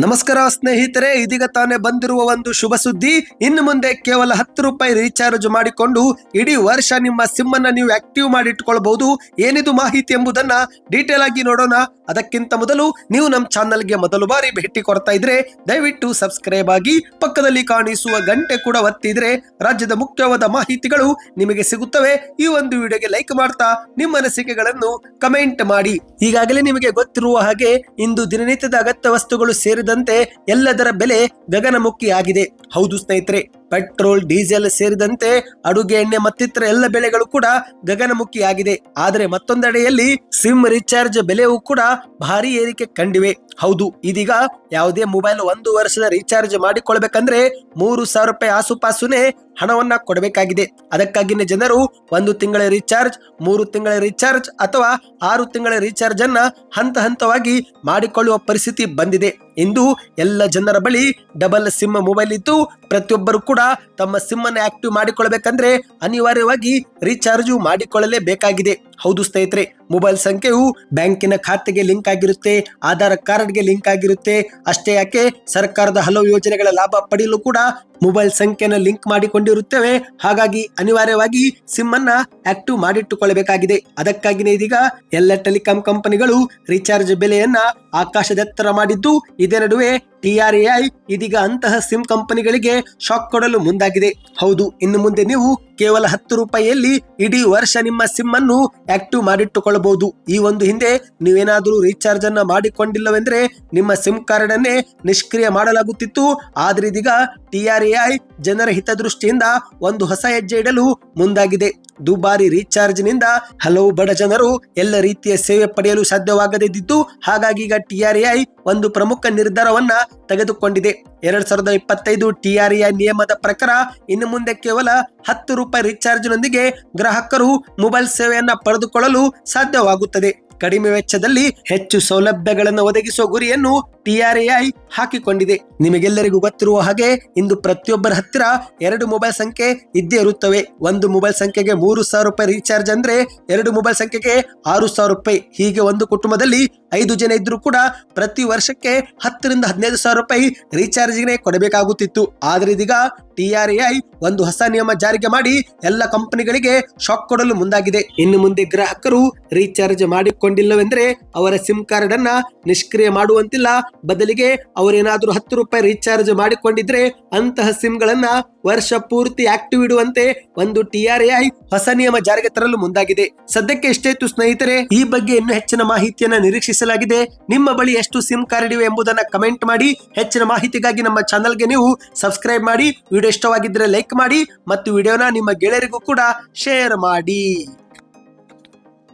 ನಮಸ್ಕಾರ ಸ್ನೇಹಿತರೆ, ಇದೀಗ ತಾನೇ ಬಂದಿರುವ ಒಂದು ಶುಭ ಸುದ್ದಿ. ಇನ್ನು ಮುಂದೆ ಕೇವಲ ಹತ್ತು ರೂಪಾಯಿ ರೀಚಾರ್ಜ್ ಮಾಡಿಕೊಂಡು ಇಡೀ ವರ್ಷ ನಿಮ್ಮ ಸಿಮ್ ಅನ್ನ ನೀವು ಆಕ್ಟಿವ್ ಮಾಡಿ ಇಟ್ಕೊಳ್ಬಹುದು ಏನಿದು ಮಾಹಿತಿ ಎಂಬುದನ್ನ ಡೀಟೇಲ್ ಆಗಿ ನೋಡೋಣ. ಅದಕ್ಕಿಂತ ಮೊದಲು ನೀವು ನಮ್ಮ ಚಾನಲ್ಗೆ ಮೊದಲು ಬಾರಿ ಭೇಟಿ ಕೊಡ್ತಾ ಇದ್ರೆ ದಯವಿಟ್ಟು ಸಬ್ಸ್ಕ್ರೈಬ್ ಆಗಿ ಪಕ್ಕದಲ್ಲಿ ಕಾಣಿಸುವ ಗಂಟೆ ಕೂಡ ಒತ್ತಿದ್ರೆ ರಾಜ್ಯದ ಮುಖ್ಯವಾದ ಮಾಹಿತಿಗಳು ನಿಮಗೆ ಸಿಗುತ್ತವೆ. ಈ ಒಂದು ವಿಡಿಯೋಗೆ ಲೈಕ್ ಮಾಡ್ತಾ ನಿಮ್ಮ ಅನಿಸಿಕೆಗಳನ್ನು ಕಮೆಂಟ್ ಮಾಡಿ. ಈಗಾಗಲೇ ನಿಮಗೆ ಗೊತ್ತಿರುವ ಹಾಗೆ ಇಂದು ದಿನನಿತ್ಯದ ಅಗತ್ಯ ವಸ್ತುಗಳು ಸೇರಿದಂತೆ ಎಲ್ಲದರ ಬೆಲೆ ಗಗನಮುಖಿ ಆಗಿದೆ ಹೌದು ಸ್ನೇಹಿತರೆ. ಪೆಟ್ರೋಲ್, ಡೀಸೆಲ್ ಸೇರಿದಂತೆ ಅಡುಗೆ ಎಣ್ಣೆ ಮತ್ತಿತರ ಎಲ್ಲ ಬೆಲೆಗಳು ಕೂಡ ಗಗನಮುಖಿಯಾಗಿದೆ. ಆದರೆ ಮತ್ತೊಂದೆಡೆಯಲ್ಲಿ ಸಿಮ್ ರೀಚಾರ್ಜ್ ಬೆಲೆಯೂ ಕೂಡ ಭಾರಿ ಏರಿಕೆ ಕಂಡಿವೆ. ಹೌದು, ಇದೀಗ ಯಾವುದೇ ಮೊಬೈಲ್ ಒಂದು ವರ್ಷದ ರೀಚಾರ್ಜ್ ಮಾಡಿಕೊಳ್ಬೇಕಂದ್ರೆ ಮೂರು ಸಾವಿರ ರೂಪಾಯಿ ಆಸುಪಾಸುನೇ ಹಣವನ್ನ ಕೊಡಬೇಕಾಗಿದೆ. ಅದಕ್ಕಾಗಿನ ಜನರು ಒಂದು ತಿಂಗಳ ರೀಚಾರ್ಜ್, ಮೂರು ತಿಂಗಳ ರೀಚಾರ್ಜ್ ಅಥವಾ ಆರು ತಿಂಗಳ ರೀಚಾರ್ಜ್ ಅನ್ನ ಹಂತ ಹಂತವಾಗಿ ಮಾಡಿಕೊಳ್ಳುವ ಪರಿಸ್ಥಿತಿ ಬಂದಿದೆ. ಇಂದು ಎಲ್ಲ ಜನರ ಬಳಿ ಡಬಲ್ ಸಿಮ್ ಮೊಬೈಲ್ ಇದ್ದು ಪ್ರತಿಯೊಬ್ಬರು ಕೂಡ ತಮ್ಮ ಸಿಮ್ ಅನ್ನು ಆಕ್ಟಿವ್ ಮಾಡಿಕೊಳ್ಳಬೇಕಂದ್ರೆ ಅನಿವಾರ್ಯವಾಗಿ ರೀಚಾರ್ಜ್ ಮಾಡಿಕೊಳ್ಳಲೇಬೇಕಾಗಿದೆ. ಹೌದು ಸ್ನೇಹಿತರೆ ಮೊಬೈಲ್ ಸಂಖ್ಯೆಯು ಬ್ಯಾಂಕಿನ ಖಾತೆಗೆ ಲಿಂಕ್ ಆಗಿರುತ್ತೆ, ಆಧಾರ್ ಕಾರ್ಡ್ಗೆ ಲಿಂಕ್ ಆಗಿರುತ್ತೆ. ಅಷ್ಟೇ ಯಾಕೆ, ಸರ್ಕಾರದ ಹಲವು ಯೋಜನೆಗಳ ಲಾಭ ಪಡೆಯಲು ಕೂಡ ಮೊಬೈಲ್ ಸಂಖ್ಯೆನ ಲಿಂಕ್ ಮಾಡಿಕೊಂಡಿರುತ್ತೇವೆ. ಹಾಗಾಗಿ ಅನಿವಾರ್ಯವಾಗಿ ಸಿಮ್ ಅನ್ನ ಆಕ್ಟಿವ್ ಮಾಡಿಟ್ಟುಕೊಳ್ಳಬೇಕಾಗಿದೆ. ಅದಕ್ಕಾಗಿನೇ ಇದೀಗ ಎಲ್ಲ ಟೆಲಿಕಾಂ ಕಂಪನಿಗಳು ರೀಚಾರ್ಜ್ ಬೆಲೆಯನ್ನ ಆಕಾಶದೆತ್ತರ ಮಾಡಿದ್ದು, ಇದೇ ನಡುವೆ ಟಿಆರ್ಎಐ ಇದೀಗ ಅಂತಹ ಸಿಮ್ ಕಂಪನಿಗಳಿಗೆ ಶಾಕ್ ಕೊಡಲು ಮುಂದಾಗಿದೆ. ಹೌದು, ಇನ್ನು ಮುಂದೆ ನೀವು ಕೇವಲ ಹತ್ತು ರೂಪಾಯಿಯಲ್ಲಿ ಇಡೀ ವರ್ಷ ನಿಮ್ಮ ಸಿಮ್ ಅನ್ನು ಆಕ್ಟಿವ್ ಮಾಡಿಟ್ಟುಕೊಳ್ಳಬಹುದು. ಈ ಒಂದು ಹಿಂದೆ ನೀವೇನಾದರೂ ರೀಚಾರ್ಜ್ ಅನ್ನ ಮಾಡಿಕೊಂಡಿಲ್ಲವೆಂದ್ರೆ ನಿಮ್ಮ ಸಿಮ್ ಕಾರ್ಡ್ ಅನ್ನೇ ನಿಷ್ಕ್ರಿಯ ಮಾಡಲಾಗುತ್ತಿತ್ತು. ಆದ್ರೆ ಇದೀಗ ಟಿಆರ್ಎಐ ಜನರ ಹಿತದೃಷ್ಟಿಯಿಂದ ಒಂದು ಹೊಸ ಹೆಜ್ಜೆ ಇಡಲು ಮುಂದಾಗಿದೆ. ದುಬಾರಿ ರೀಚಾರ್ಜ್ನಿಂದ ಹಲವು ಬಡ ಜನರು ಎಲ್ಲ ರೀತಿಯ ಸೇವೆ ಪಡೆಯಲು ಸಾಧ್ಯವಾಗದಿದ್ದು ಹಾಗಾಗಿ ಈಗ ಟಿಆರ್ಎಐ ಒಂದು ಪ್ರಮುಖ ನಿರ್ಧಾರವನ್ನ ತೆಗೆದುಕೊಂಡಿದೆ. ಎರಡ್ ಸಾವಿರದ ಇಪ್ಪತ್ತೈದು ಟಿಆರ್ಎ ನಿಯಮದ ಪ್ರಕಾರ ಇನ್ನು ಮುಂದೆ ಕೇವಲ ಹತ್ತು ರೂಪಾಯಿ ರೀಚಾರ್ಜ್ನೊಂದಿಗೆ ಗ್ರಾಹಕರು ಮೊಬೈಲ್ ಸೇವೆಯನ್ನ ಪಡೆದುಕೊಳ್ಳಲು ಸಾಧ್ಯವಾಗುತ್ತದೆ. ಕಡಿಮೆ ವೆಚ್ಚದಲ್ಲಿ ಹೆಚ್ಚು ಸೌಲಭ್ಯಗಳನ್ನು ಒದಗಿಸುವ ಗುರಿಯನ್ನು ಟಿಆರ್ಎಐ ಹಾಕಿಕೊಂಡಿದೆ. ನಿಮಗೆಲ್ಲರಿಗೂ ಗೊತ್ತಿರುವ ಹಾಗೆ ಇಂದು ಪ್ರತಿಯೊಬ್ಬರ ಹತ್ತಿರ ಎರಡು ಮೊಬೈಲ್ ಸಂಖ್ಯೆ ಇದ್ದೇ ಇರುತ್ತವೆ. ಒಂದು ಮೊಬೈಲ್ ಸಂಖ್ಯೆಗೆ ಮೂರು ಸಾವಿರ ರೂಪಾಯಿ ರೀಚಾರ್ಜ್ ಅಂದ್ರೆ ಎರಡು ಮೊಬೈಲ್ ಸಂಖ್ಯೆಗೆ ಆರು ಸಾವಿರ ರೂಪಾಯಿ. ಹೀಗೆ ಒಂದು ಕುಟುಂಬದಲ್ಲಿ ಐದು ಜನ ಇದ್ರು ಕೂಡ ಪ್ರತಿ ವರ್ಷಕ್ಕೆ ಹತ್ತರಿಂದ ಹದಿನೈದು ಸಾವಿರ ರೂಪಾಯಿ ರೀಚಾರ್ಜ್ಗೆ ಕೊಡಬೇಕಾಗುತ್ತಿತ್ತು. ಆದರೆ ಇದೀಗ ಟಿಆರ್ಎಐ ಒಂದು ಹೊಸ ನಿಯಮ ಜಾರಿಗೆ ಮಾಡಿ ಎಲ್ಲ ಕಂಪನಿಗಳಿಗೆ ಶಾಕ್ ಕೊಡಲು ಮುಂದಾಗಿದೆ. ಇನ್ನು ಮುಂದೆ ಗ್ರಾಹಕರು ರೀಚಾರ್ಜ್ ಮಾಡಿಕೊಂಡಿಲ್ಲವೆಂದ್ರೆ ಅವರ ಸಿಮ್ ಕಾರ್ಡ್ ಅನ್ನ ನಿಷ್ಕ್ರಿಯ ಮಾಡುವಂತಿಲ್ಲ. ಬದಲಿಗೆ ಅವರೇನಾದರೂ ಹತ್ತು ರೂಪಾಯಿ ರೀಚಾರ್ಜ್ ಮಾಡಿಕೊಂಡಿದ್ರೆ ಅಂತಹ ಸಿಮ್ ಗಳನ್ನ ವರ್ಷ ಪೂರ್ತಿ ಆಕ್ಟಿವ್ ಇಡುವಂತೆ ಒಂದು ಟಿಆರ್ಎಐ ಹೊಸ ನಿಯಮ ಜಾರಿಗೆ ತರಲು ಮುಂದಾಗಿದೆ. ಸದ್ಯಕ್ಕೆ ಎಷ್ಟೇತು ಸ್ನೇಹಿತರೆ? ಈ ಬಗ್ಗೆ ಇನ್ನೂ ಹೆಚ್ಚಿನ ಮಾಹಿತಿಯನ್ನ ನಿರೀಕ್ಷಿಸಲಾಗಿದೆ. ನಿಮ್ಮ ಬಳಿ ಎಷ್ಟು ಸಿಮ್ ಕಾರ್ಡ್ ಇವೆ ಎಂಬುದನ್ನ ಕಮೆಂಟ್ ಮಾಡಿ. ಹೆಚ್ಚಿನ ಮಾಹಿತಿಗಾಗಿ ನಮ್ಮ ಚಾನಲ್ಗೆ ನೀವು ಸಬ್ಸ್ಕ್ರೈಬ್ ಮಾಡಿ. ವಿಡಿಯೋ ಇಷ್ಟವಾಗಿದ್ರೆ ಲೈಕ್ ಮಾಡಿ. ಮತ್ತು ವಿಡಿಯೋನ ನಿಮ್ಮ ಗೆಳೆಯರಿಗೂ ಕೂಡ ಶೇರ್ ಮಾಡಿ.